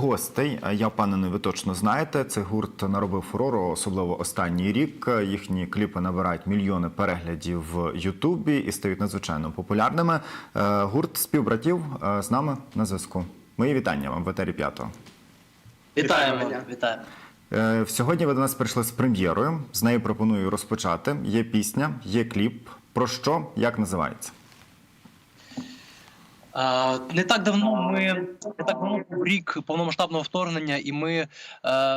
Гостей, я впевнений, ви точно знаєте. Цей гурт наробив фурору, особливо останній рік. Їхні кліпи набирають мільйони переглядів в Ютубі і стають надзвичайно популярними. Е, Гурт співбратів е, з нами на зв'язку. Мої вітання вам в етері п'ятого. Вітаємо, вітаємо. Е, Сьогодні ви до нас прийшли з прем'єрою. З неї пропоную розпочати. Є пісня, є кліп. Про що? Як називається? Не так давно ми не так давно рік повномасштабного вторгнення, і ми е,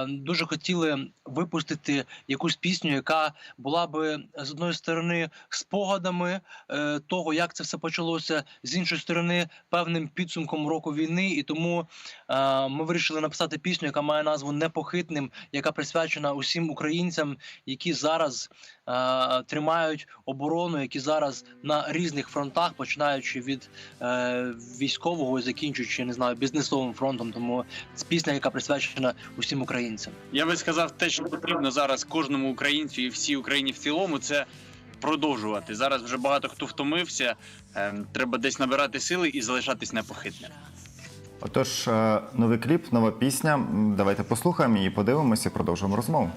дуже хотіли випустити якусь пісню, яка була би з одної сторони спогадами е, того, як це все почалося, з іншої сторони, певним підсумком року війни. І тому е, ми вирішили написати пісню, яка має назву Непохитним, яка присвячена усім українцям, які зараз е, тримають оборону, які зараз на різних фронтах, починаючи від е, військового і закінчуючи не знаю бізнесовим фронтом. Тому це пісня, яка присвячена усім українцям. Я би сказав, те, що потрібно зараз кожному українцю і всій Україні в цілому, це продовжувати. Зараз вже багато хто втомився. ем, Треба десь набирати сили і залишатись непохитним. Отож, е, новий кліп, нова пісня. Давайте послухаємо її, подивимося продовжимо розмову.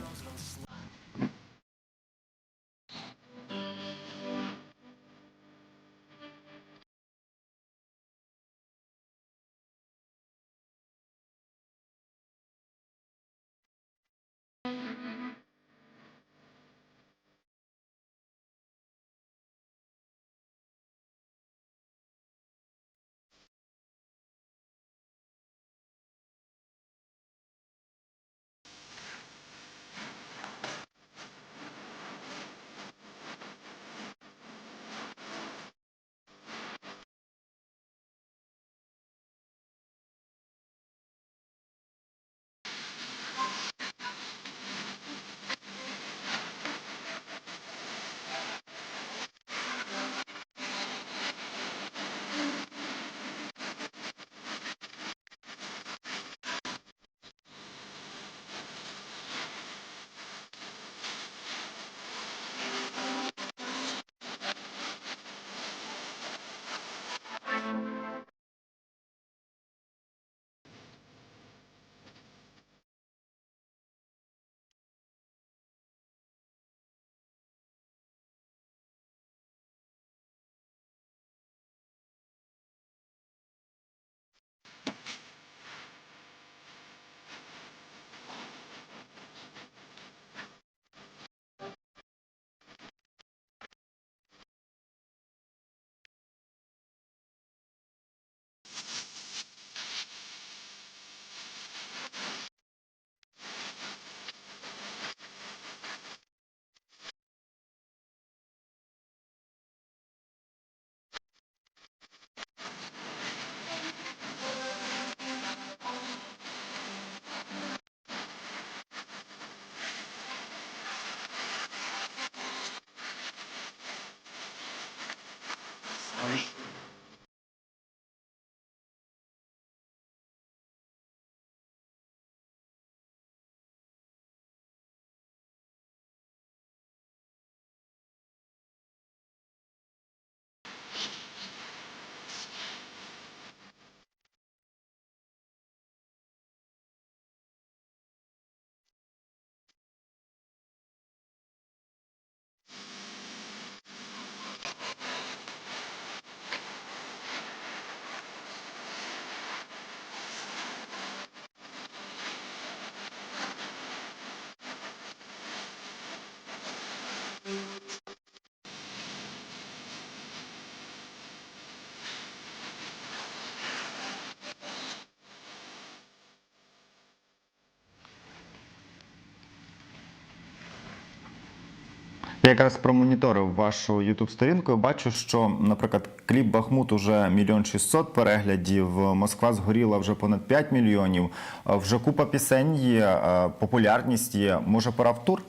Я якраз промоніторив вашу youtube сторінку і бачу, що, наприклад, кліп Бахмут уже мільйон шістсот переглядів, Москва згоріла вже понад 5 мільйонів. Вже купа пісень є, е, популярність є. Може, пора в тур?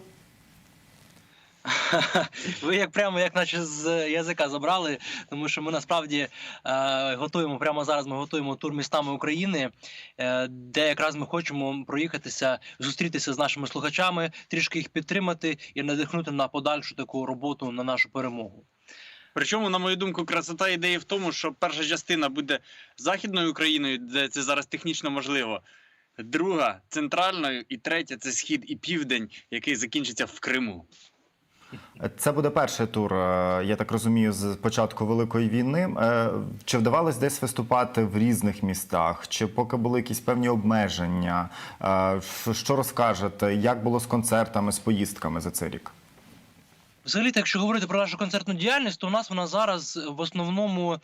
Ви як прямо як наче з язика забрали, тому що ми насправді е, готуємо прямо зараз. Ми готуємо тур містами України, е, де якраз ми хочемо проїхатися, зустрітися з нашими слухачами, трішки їх підтримати і надихнути на подальшу таку роботу на нашу перемогу. Причому, на мою думку, красота ідеї в тому, що перша частина буде західною Україною, де це зараз технічно можливо. друга центральною, і третя це схід і південь, який закінчиться в Криму. Це буде перший тур, е, я так розумію, з початку великої війни. Е, Чи вдавалось десь виступати в різних містах? Чи поки були якісь певні обмеження? Е, Що розкажете? Як було з концертами, з поїздками за цей рік? Взагалі, якщо говорити про нашу концертну діяльність, то у нас вона зараз в основному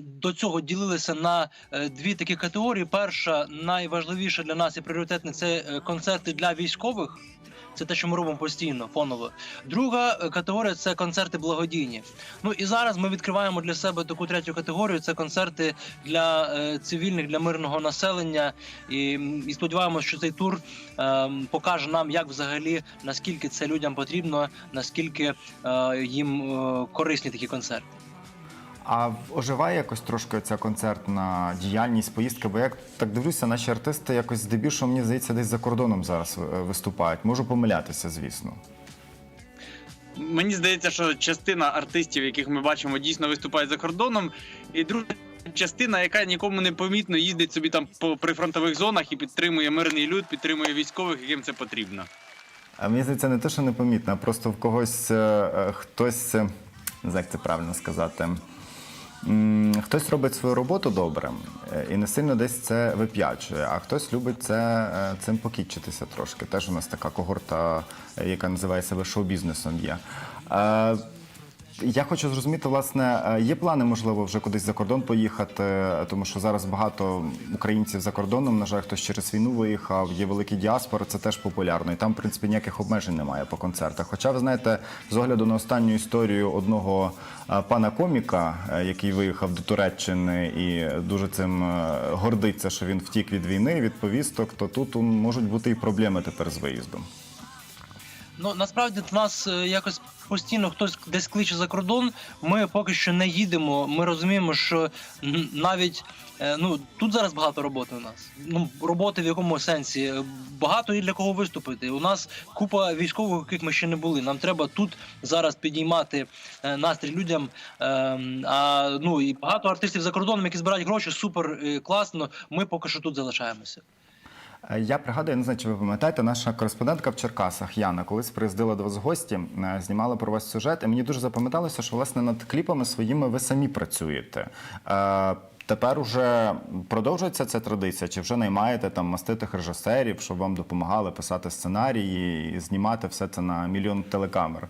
до цього ділилася на дві такі категорії. Перша, найважливіша для нас і пріоритетна це концерти для військових. Це те, що ми робимо постійно, фоново. Друга е, категорія це концерти благодійні. Ну і зараз ми відкриваємо для себе таку третю категорію. Це концерти для е, цивільних, для мирного населення. І, і сподіваємося, що цей тур е, покаже нам, як взагалі наскільки це людям потрібно, наскільки е, їм е, корисні такі концерти. А оживає якось трошки ця концертна діяльність, поїздка? Бо я так дивлюся, наші артисти якось здебільшого, мені здається, десь за кордоном зараз е, виступають. Можу помилятися, звісно. Мені здається, що частина артистів, яких ми бачимо, дійсно виступають за кордоном, і друга частина, яка нікому не помітно їздить собі там по прифронтових зонах і підтримує мирний люд, підтримує військових, яким це потрібно. А мені здається, не те, що непомітно, а просто в когось е, е, хтось, як це правильно сказати. Хтось робить свою роботу добре е, і не сильно десь це вип'ячує, а хтось любить це, е, цим покітчитися трошки. Теж у нас така когорта, е, яка називає себе шоу-бізнесом є. Я хочу зрозуміти, власне, е, є плани, можливо, вже кудись за кордон поїхати, тому що зараз багато українців за кордоном. На жаль, хтось через війну виїхав, є великі діаспори, це теж популярно. І там, в принципі, ніяких обмежень немає по концертах. Хоча, ви знаєте, з огляду на останню історію одного е, пана коміка, е, який виїхав до Туреччини і дуже цим гордиться, що він втік від війни, від повісток, то тут можуть бути і проблеми тепер з виїздом. Ну насправді до нас е, якось постійно хтось десь кличе за кордон. Ми поки що не їдемо. Ми розуміємо, що навіть е, ну тут зараз багато роботи у нас. Ну роботи в якому сенсі багато і для кого виступити. У нас купа військових, яких ми ще не були. Нам треба тут зараз підіймати е, настрій людям. Ем, А ну і багато артистів за кордоном, які збирають гроші, супер класно. Ми поки що тут залишаємося. Е, Я пригадую, не знаю, чи ви пам'ятаєте, наша кореспондентка в Черкасах Яна колись приїздила до вас в гості, е, знімала про вас сюжет, і мені дуже запам'яталося, що власне над кліпами своїми ви самі працюєте. Е, Тепер уже продовжується ця традиція, чи вже наймаєте там маститих режисерів, щоб вам допомагали писати сценарії і знімати все це на мільйон телекамер?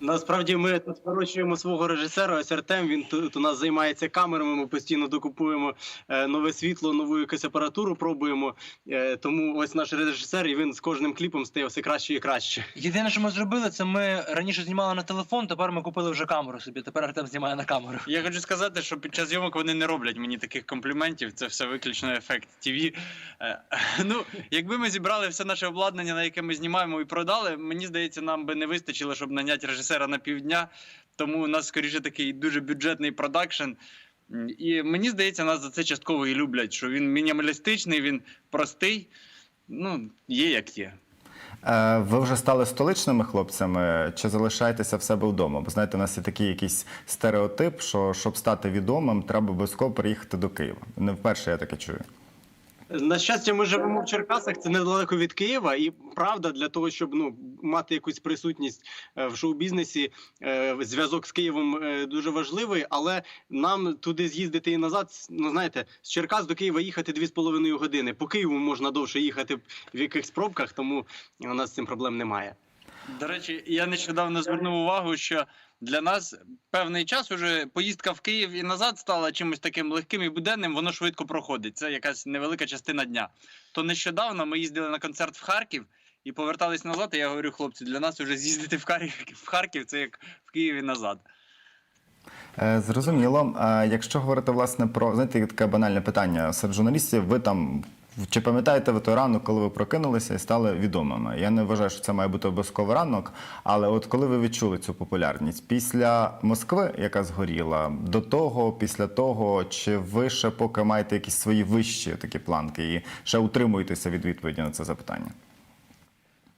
Насправді ми тут скорочуємо свого режисера. Ось Артем. Він тут у нас займається камерами. Ми постійно докупуємо е, нове світло, нову якусь апаратуру пробуємо. Е, тому ось наш режисер, і він з кожним кліпом стає все краще і краще. Єдине, що ми зробили, це ми раніше знімали на телефон, тепер ми купили вже камеру собі. Тепер Артем знімає на камеру. Я хочу сказати, що під час зйомок вони не роблять мені таких компліментів. Це все виключно ефект ТВ. Ну, якби ми зібрали все наше обладнання, на яке ми знімаємо, і продали, мені здається, нам би не вистачило, щоб наняти режисера на півдня. Тому у нас скоріше такий дуже бюджетний продакшн. І мені здається, нас за це частково і люблять, що він мінімалістичний, він простий. Ну, є як є. Е, Ви вже стали столичними хлопцями, чи залишаєтеся в себе вдома? Бо знаєте, у нас є такий якийсь стереотип, що щоб стати відомим, треба обов'язково приїхати до Києва. Не вперше я таке чую. На щастя, ми живемо в Черкасах. Це недалеко від Києва, і правда, для того, щоб ну мати якусь присутність е, в шоу-бізнесі, е, зв'язок з Києвом е, дуже важливий. Але нам туди з'їздити і назад. Ну знаєте, з Черкас до Києва їхати дві з половиною години. По Києву можна довше їхати в якихось пробках, тому у нас з цим проблем немає. До речі, я нещодавно звернув увагу, що для нас певний час уже поїздка в Київ і назад стала чимось таким легким і буденним, воно швидко проходить. Це якась невелика частина дня. То нещодавно ми їздили на концерт в Харків і повертались назад. І я говорю, хлопці, для нас вже з'їздити в Харків, в Харків це як в Києві назад. Е, Зрозуміло. Е, Якщо говорити власне про знаєте, таке банальне питання серед журналістів, ви там. Чи пам'ятаєте ви той ранок, коли ви прокинулися і стали відомими? Я не вважаю, що це має бути обов'язковий ранок, але от коли ви відчули цю популярність після Москви, яка згоріла, до того, після того, чи ви ще поки маєте якісь свої вищі такі планки і ще утримуєтеся від відповіді на це запитання?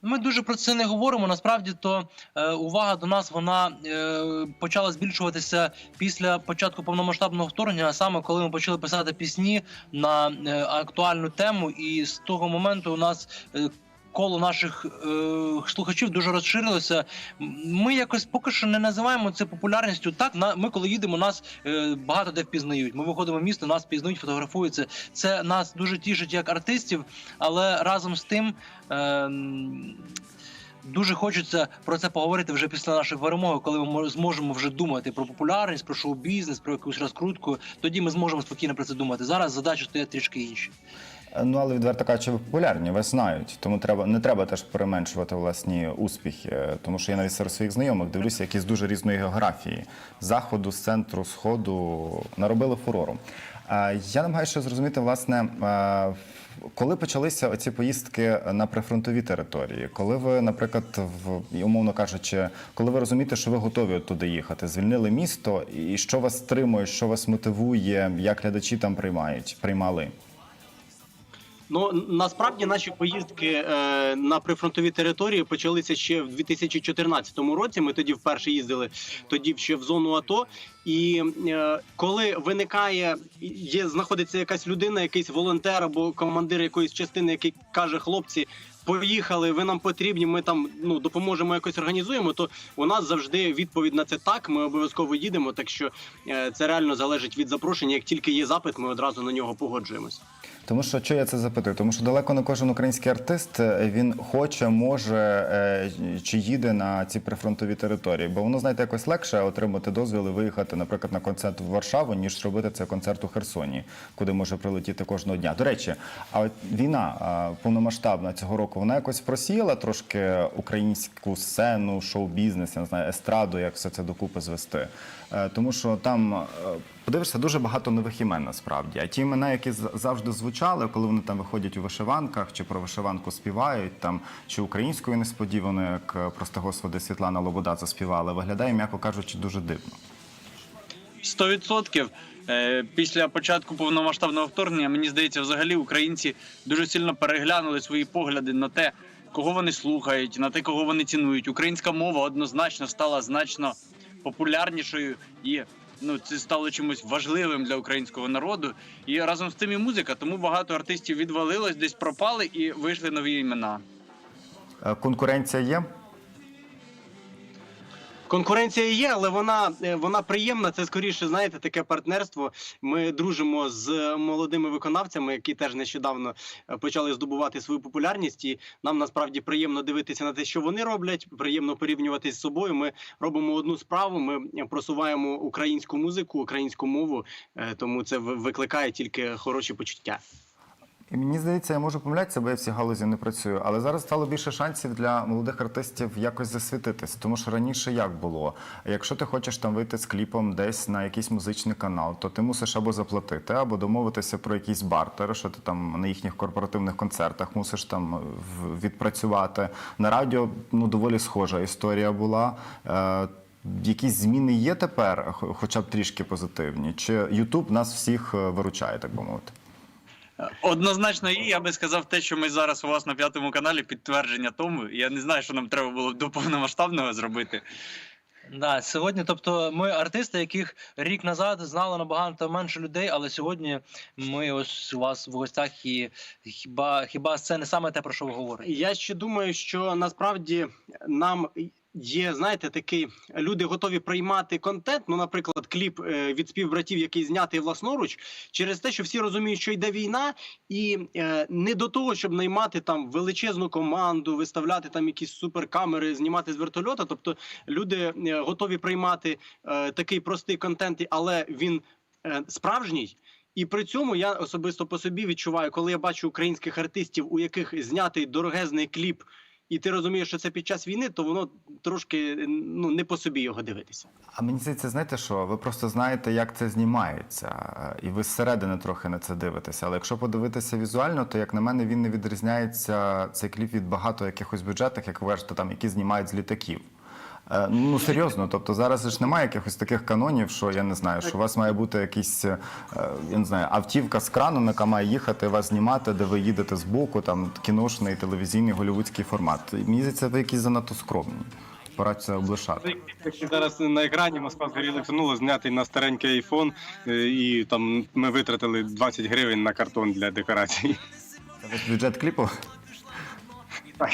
Ми дуже про це не говоримо. Насправді, то е, увага до нас вона е, почала збільшуватися після початку повномасштабного вторгнення, а саме коли ми почали писати пісні на е, актуальну тему, і з того моменту у нас. Е, Коло наших е, слухачів дуже розширилося. Ми якось поки що не називаємо це популярністю. Так на ми, коли їдемо, нас е, багато де впізнають. Ми виходимо в місто, нас пізнають, фотографуються. Це нас дуже тішить як артистів, але разом з тим. Е, Дуже хочеться про це поговорити вже після нашої перемоги, коли ми зможемо вже думати про популярність, про шоу-бізнес, про якусь розкрутку. Тоді ми зможемо спокійно про це думати. Зараз задачі стоять трішки інші. Ну але відверто кажучи, ви популярні, вас знають. Тому треба не треба теж переменшувати власні успіхи. Тому що я навіть серед своїх знайомих дивлюся, які з дуже різної географії заходу, з центру, сходу наробили фурору. Я намагаюся зрозуміти, власне, коли почалися ці поїздки на прифронтові території, коли ви, наприклад, в умовно кажучи, коли ви розумієте, що ви готові туди їхати, звільнили місто, і що вас стримує, що вас мотивує, як глядачі там приймають, приймали? Ну насправді наші поїздки е, на прифронтові території почалися ще в 2014 році. Ми тоді вперше їздили, тоді ще в зону АТО. І е, коли виникає, є знаходиться якась людина, якийсь волонтер або командир якоїсь частини, який каже, хлопці. Поїхали, ви нам потрібні. Ми там ну допоможемо якось організуємо. То у нас завжди відповідь на це так. Ми обов'язково їдемо. Так що е, це реально залежить від запрошення. Як тільки є запит, ми одразу на нього погоджуємось. Тому що що я це запитую? Тому що далеко не кожен український артист е, він хоче, може е, чи їде на ці прифронтові території, бо воно знаєте якось легше отримати дозвіл і виїхати, наприклад, на концерт в Варшаву, ніж робити цей концерт у Херсоні, куди може прилетіти кожного дня. До речі, а от війна повномасштабна цього року вона якось просіяла трошки українську сцену, шоу-бізнес, я не знаю, естраду, як все це докупи звести. Е, Тому що там е, подивишся дуже багато нових імен насправді. А ті імена, які завжди звучали, коли вони там виходять у вишиванках чи про вишиванку співають, там чи українською несподівано, як е, просто господи Світлана Лобода заспівала, виглядає, м'яко кажучи, дуже дивно. 100% Е, після початку повномасштабного вторгнення, мені здається, взагалі українці дуже сильно переглянули свої погляди на те, кого вони слухають, на те, кого вони цінують. Українська мова однозначно стала значно популярнішою і. Ну, це стало чимось важливим для українського народу, і разом з тим і музика. Тому багато артистів відвалилось, десь пропали і вийшли нові імена. Е, Конкуренція є. Конкуренція є, але вона, е, вона приємна. Це скоріше, знаєте, таке партнерство. Ми дружимо з молодими виконавцями, які теж нещодавно е, почали здобувати свою популярність. І нам насправді приємно дивитися на те, що вони роблять. Приємно порівнювати з собою. Ми робимо одну справу. Ми просуваємо українську музику, українську мову. е, Тому це ви- викликає тільки хороші почуття. І мені здається, я можу помилятися, бо я в цій галузі не працюю. Але зараз стало більше шансів для молодих артистів якось засвітитись. Тому що раніше як було? Якщо ти хочеш там вийти з кліпом десь на якийсь музичний канал, то ти мусиш або заплатити, або домовитися про якийсь бартер, що ти там на їхніх корпоративних концертах мусиш там відпрацювати. На радіо ну доволі схожа історія була. Е, Якісь зміни є тепер, хоча б трішки позитивні? Чи Ютуб нас всіх е, виручає, так би мовити? Однозначно, і я би сказав те, що ми зараз у вас на п'ятому каналі підтвердження тому. Я не знаю, що нам треба було до повномасштабного зробити. Да, сьогодні, тобто, ми артисти, яких рік назад знало набагато менше людей, але сьогодні ми ось у вас в гостях і хіба хіба це не саме те, про що ви говорите? Я ще думаю, що насправді нам є, знаєте, такий люди готові приймати контент. Ну, наприклад, кліп е, від співбратів, який знятий власноруч, через те, що всі розуміють, що йде війна, і е, не до того, щоб наймати там величезну команду, виставляти там якісь суперкамери, знімати з вертольота. Тобто люди е, готові приймати такий простий контент, але він справжній. І при цьому я особисто по собі відчуваю, коли я бачу українських артистів, у яких знятий дорогезний кліп, і ти розумієш, що це під час війни, то воно трошки ну не по собі його дивитися. А мені здається, знаєте що? Ви просто знаєте, як це знімається, і ви зсередини трохи на це дивитеся. Але якщо подивитися візуально, то як на мене він не відрізняється цей кліп від багато якихось бюджетних, як ви кажете, там які знімають з літаків. Е, Ну серйозно, тобто зараз ж немає якихось таких канонів, що я не знаю, що у вас має бути якийсь е, я не знаю, автівка з краном, яка має їхати вас знімати, де ви їдете з боку, там кіношний, телевізійний, голівудський формат. Мені здається, ви якісь занадто скромні. Пора це облишати. Зараз на екрані Москва згоріла тянуло знятий на старенький айфон, е, і там ми витратили 20 гривень на картон для декорацій. Це бюджет кліпу? Так.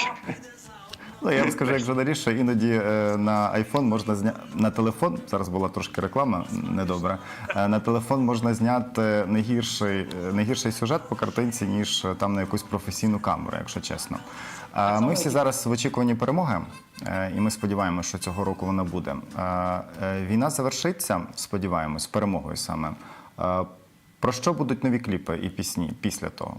Ну, я вам скажу, як журналіст, що іноді е, на iPhone можна зняти на телефон. Зараз була трошки реклама недобра. Е, на телефон можна зняти не гірший, е, не гірший сюжет по картинці, ніж е, там на якусь професійну камеру, якщо чесно. А ми всі зараз в очікуванні перемоги, е, і ми сподіваємося, що цього року вона буде. Е, е, Війна завершиться, сподіваємось, перемогою саме. Е, Про що будуть нові кліпи і пісні після того?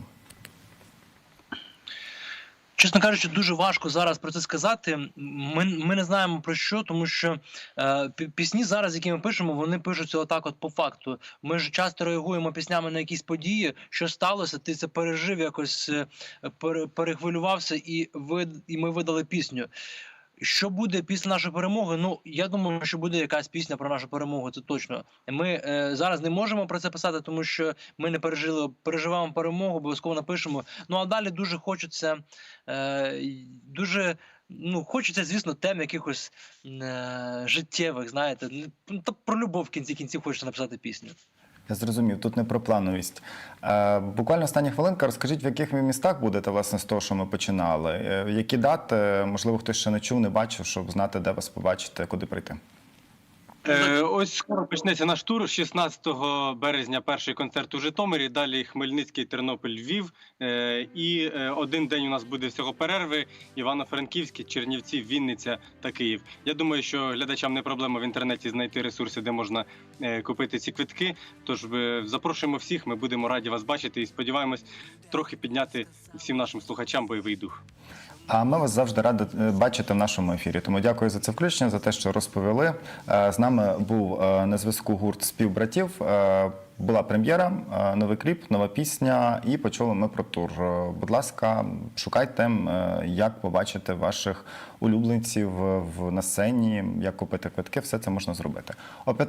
Чесно кажучи, дуже важко зараз про це сказати. Ми, ми не знаємо про що, тому що е, пісні зараз, які ми пишемо, вони пишуться отак, от по факту. Ми ж часто реагуємо піснями на якісь події, що сталося, ти це пережив, якось е, пере, перехвилювався, і ви і ми видали пісню. Що буде після нашої перемоги? Ну я думаю, що буде якась пісня про нашу перемогу. Це точно. Ми е, зараз не можемо про це писати, тому що ми не пережили, переживаємо перемогу, обов'язково напишемо. Ну а далі дуже хочеться, е, дуже ну хочеться, звісно, тем якихось е, життєвих. Знаєте, ну, та про любов в кінці кінців хочеться написати пісню. Я зрозумів, тут не про плановість. Е, буквально остання хвилинка. Розкажіть, в яких ви містах будете, власне, з того, що ми починали? Е, які дати, можливо, хтось ще не чув, не бачив, щоб знати, де вас побачити, куди прийти. Е, ось скоро почнеться наш тур. 16 березня перший концерт у Житомирі. Далі Хмельницький, Тернопіль, Львів. Е, і е, один день у нас буде всього перерви. Івано-Франківський, Чернівці, Вінниця та Київ. Я думаю, що глядачам не проблема в інтернеті знайти ресурси, де можна купити ці квитки. Тож запрошуємо всіх. Ми будемо раді вас бачити і сподіваємось трохи підняти всім нашим слухачам бойовий дух. А ми вас завжди раді е, бачити в нашому ефірі. Тому дякую за це включення, за те, що розповіли. Е, З нами був е, на зв'язку гурт співбратів. Була прем'єра, новий кліп, нова пісня, і почули ми про тур. Будь ласка, шукайте, як побачити ваших улюбленців в на сцені, як купити квитки. Все це можна зробити. О 15